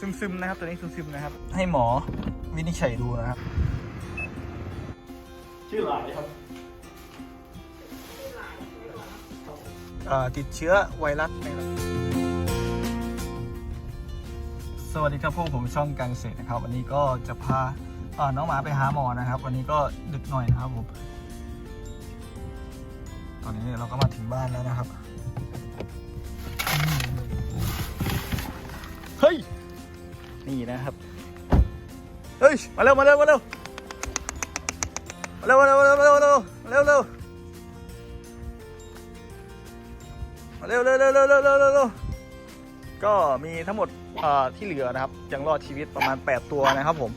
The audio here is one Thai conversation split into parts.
ซึมๆนะครับตัวนี้ซึมๆนะครับ ให้หมอวินิจฉัยดูนะครับ ชื่อหลายครับอ่าติดเชื้อไวรัสในลำสวัสดีครับพวกผมช่องการเกษตรนะครับ วันนี้ก็จะพาอ่าน้องหมาไปหาหมอนะครับ วันนี้ก็ดึกหน่อยนะครับผมตอนนี้เราก็มาถึงบ้านแล้วนะครับ นี่นะครับ เฮ้ย มาเร็ว มาเร็ว มาเร็ว มาเร็ว มาเร็ว มาเร็ว มาเร็ว มาเร็ว มาเร็วเร็ว มาเร็ว เร็ว เร็ว เร็ว เร็ว เร็ว ก็มีทั้งหมดที่เหลือนะครับ ยังรอดชีวิตประมาณ 8 ตัวนะครับผม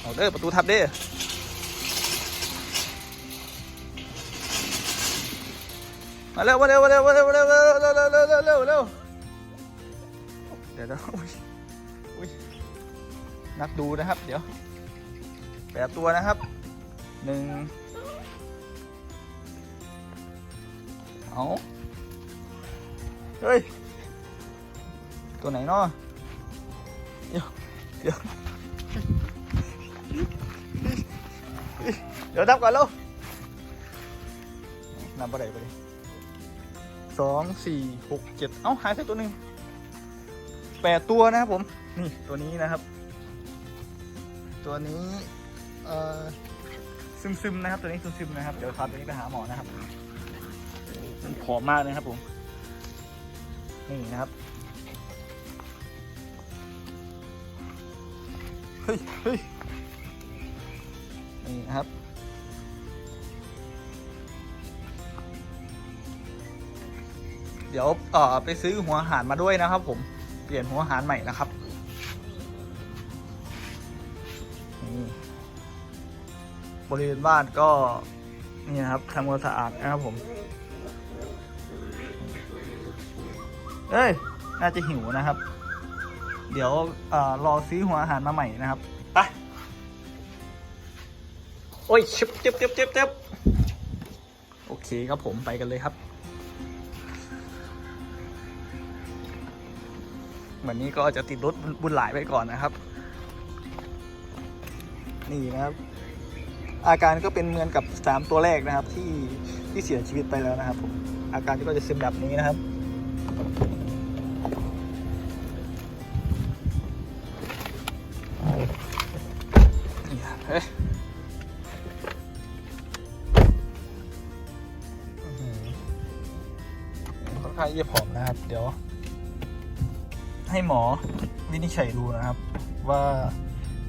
เอาเด้อประตูทับเด้อมาเร็วมาเร็วมาเร็วมาเร็วมาเร็วมาเร็วเร็วเร็วเร็ว เดี๋ยวเดี๋ยวอุ๊ยอุ๊ยนับดูนะครับ เดี๋ยวแปดตัวนะครับหนึ่งเอาเฮ้ย ตัวไหนเนาะเดี๋ยวเดี๋ยวเดี๋ยวนับก่อนลูกนับอะไรไปดิสองสี่หกเจ็ดเอ้าหายไปตัวหนึ่ง แปดตัวนะครับผม นี่ตัวนี้นะครับ ตัวนี้เอ่อซึมๆนะครับ ตัวนี้ซึมๆนะครับ เดี๋ยวพาตัวนี้ไปหาหมอนะครับมันผอมมากนะครับผม นี่นะครับ เฮ้ยเฮ้ยนี่นะครับเดี๋ยวเอ่อไปซื้อหัวอาหารมาด้วยนะครับผม ลี่ยนหัวหารใหม่นะครับนี่บริเวณบ้านก็นี่นะครับทำความสะอาดนะครับผม เอ้ย น่าจะหิวนะครับ เดี๋ยวอรอซื้อหัวอาหารมาใหม่นะครับไปโอ้ยชิบเจ็บเจ็บเจ็บเจ็บโอเคครับผมไปกันเลยครับ วันนี้ก็จะติดรถบุญหลายไปก่อนนะครับ นี่นะครับ อาการก็เป็นเหมือนกับสามตัวแรกนะครับ ที่ที่เสียชีวิตไปแล้วนะครับผมอาการก็จะซึมแบบนี้นะครับนี่ครับเฮ้ยอื้อหือค่อนข้างเยี่ยผอมนะครับ เดี๋ยว ให้หมอวินิจฉัยดูนะครับ ว่า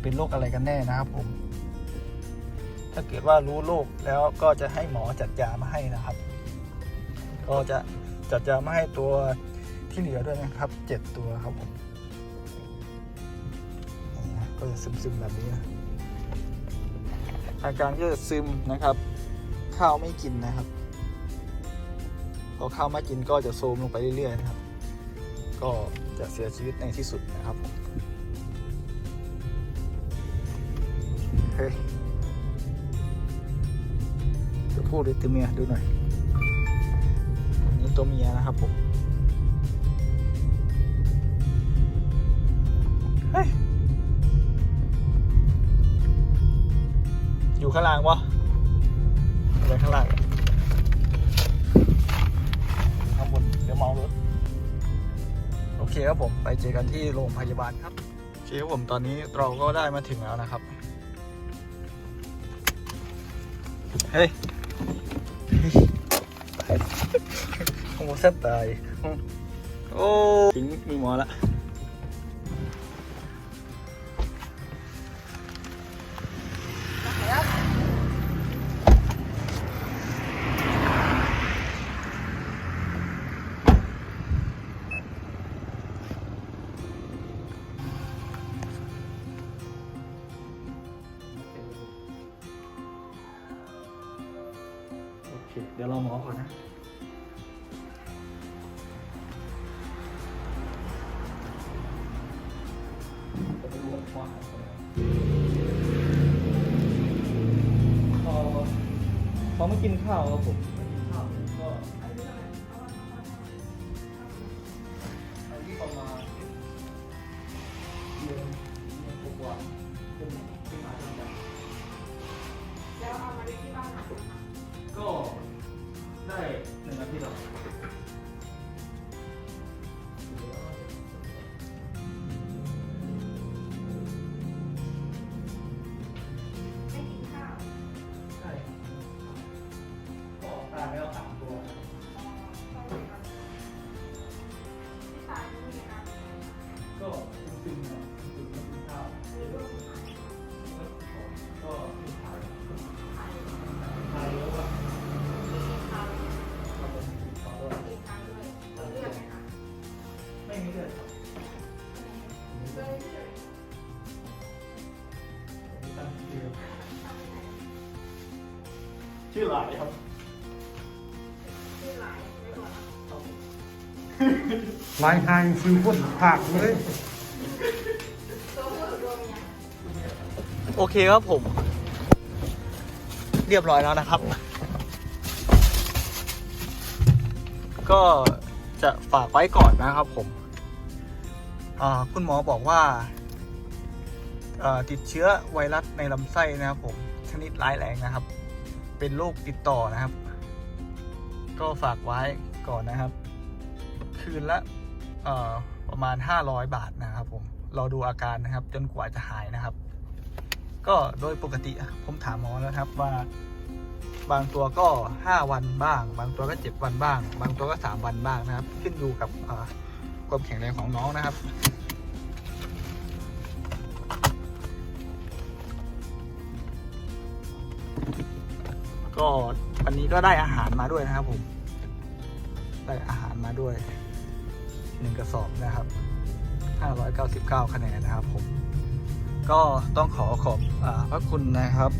เป็นโรคอะไรกันแน่นะครับผม ถ้าเกิดว่ารู้โรคแล้วก็จะให้หมอจัดยามาให้นะครับ ก็จะจัดยามาให้ตัวที่เหลือด้วยนะครับเจ็ดตัวครับผมก็จะซึมๆแบบนี้นะอาการก็จะซึมนะครับ ข้าวไม่กินนะครับพอข้าวไม่กินก็จะโทมลงไปเรื่อยๆนะครับ ก็จะเสียชีวิตในที่สุดนะครับผมเฮ้ยตัวผู้หรือตัวเมียดูหน่อยนี่ตัวเมียนะครับผมเฮ้ยอยู่ข้างล่างวะ ครับผมไปเจอกันที่โรงพยาบาลครับโอเคครับผมตอนนี้เราก็ได้มาถึงแล้วนะครับ เฮ้ยโอ้แซ่บตายโอ้ถึงมีหมอละ คเดี๋ยวรอหมอก่อนนะพอพอไม่กินข้าวครับผม อหลายครับ ลายหางซื้อคนผักเลย โอเคครับผม เรียบร้อยแล้วนะครับ ก็จะฝากไว้ก่อนนะครับผมอ่าคุณหมอบอกว่าอ่าติดเชื้อไวรัสในลำไส้นะครับผม ชนิดร้ายแรงนะครับ เป็นโรคติดต่อนะครับ ก็ฝากไว้ก่อนนะครับ คืนละประมาณ 500 บาทนะครับผมเราดูอาการนะครับ จนกว่าจะหายนะครับ ก็โดยปกติผมถามหมอแล้วครับว่า บางตัวก็ 5 วันบ้าง บางตัวก็ 7 วันบ้าง บางตัวก็ 3 วันบ้างนะครับ ขึ้นอยู่กับความแข็งแรงของน้องนะครับ ก็วันนี้ก็ได้อาหารมาด้วยนะครับผม ได้อาหารมาด้วยหนึ่งกระสอบนะครับ599 คะแนนนะครับผม ก็ต้องขอขอบอพระคุณนะครับ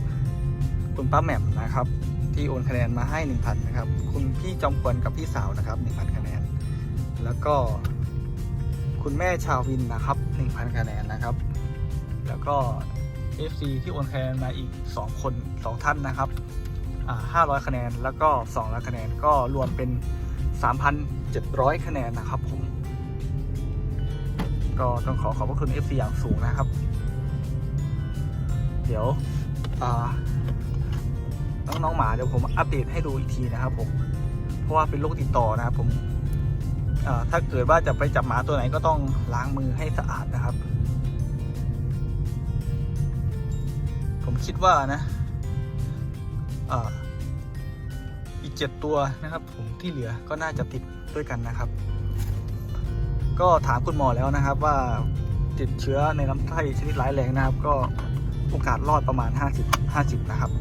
คุณป้าแหม่มนะครับ ที่โอนคะแนนมาให้ 1,000 นะครับ คุณพี่จอมควรกับพี่สาวนะครับ 1,000 คะแนน แล้วก็คุณแม่ชาววินนะครับ 1,000 คะแนนนะครับ แล้วก็ FC ที่โอนคะแนนมาอีก 2 คน 2 ท่านนะครับ 500 คะแนน แล้วก็ 200 คะแนน ก็รวมเป็น 3,700 คะแนนนะครับผม ก็ต้องขอขอบพระคุณ FC อย่างสูงนะครับ เดี๋ยวอ่าน้องน้องหมาเดี๋ยวผมอัปเดตให้ดูอีกทีนะครับผม เพราะว่าเป็นโรคติดต่อนะครับผมอ่าถ้าเกิดว่าจะไปจับหมาตัวไหนก็ต้องล้างมือให้สะอาดนะครับ ผมคิดว่านะ อีกเจ็ดตัวนะครับ ผมที่เหลือก็น่าจะติดด้วยกันนะครับ ก็ถามคุณหมอแล้วนะครับว่าติดเชื้อในลำไส้ชนิดร้ายแรงนะครับ ก็โอกาสรอดประมาณ 50 50 นะครับ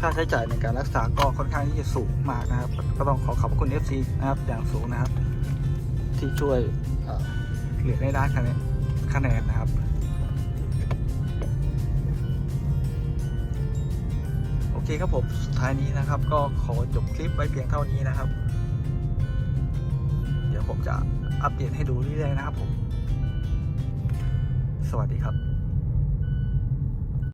ค่าใช้จ่ายในการรักษาก็ค่อนข้างที่จะสูงมากนะครับ ก็ต้องขอขอบคุณ FC นะครับ อย่างสูงนะครับ ที่ช่วยเอ่อเหลือในด้านคะแนนคะแนนนะครับ เคครับผมสุดท้ายนี้นะครับ ก็ขอจบคลิปไว้เพียงเท่านี้นะครับ เดี๋ยวผมจะอัปเดตให้ดูเรื่อยๆนะครับผม สวัสดีครับ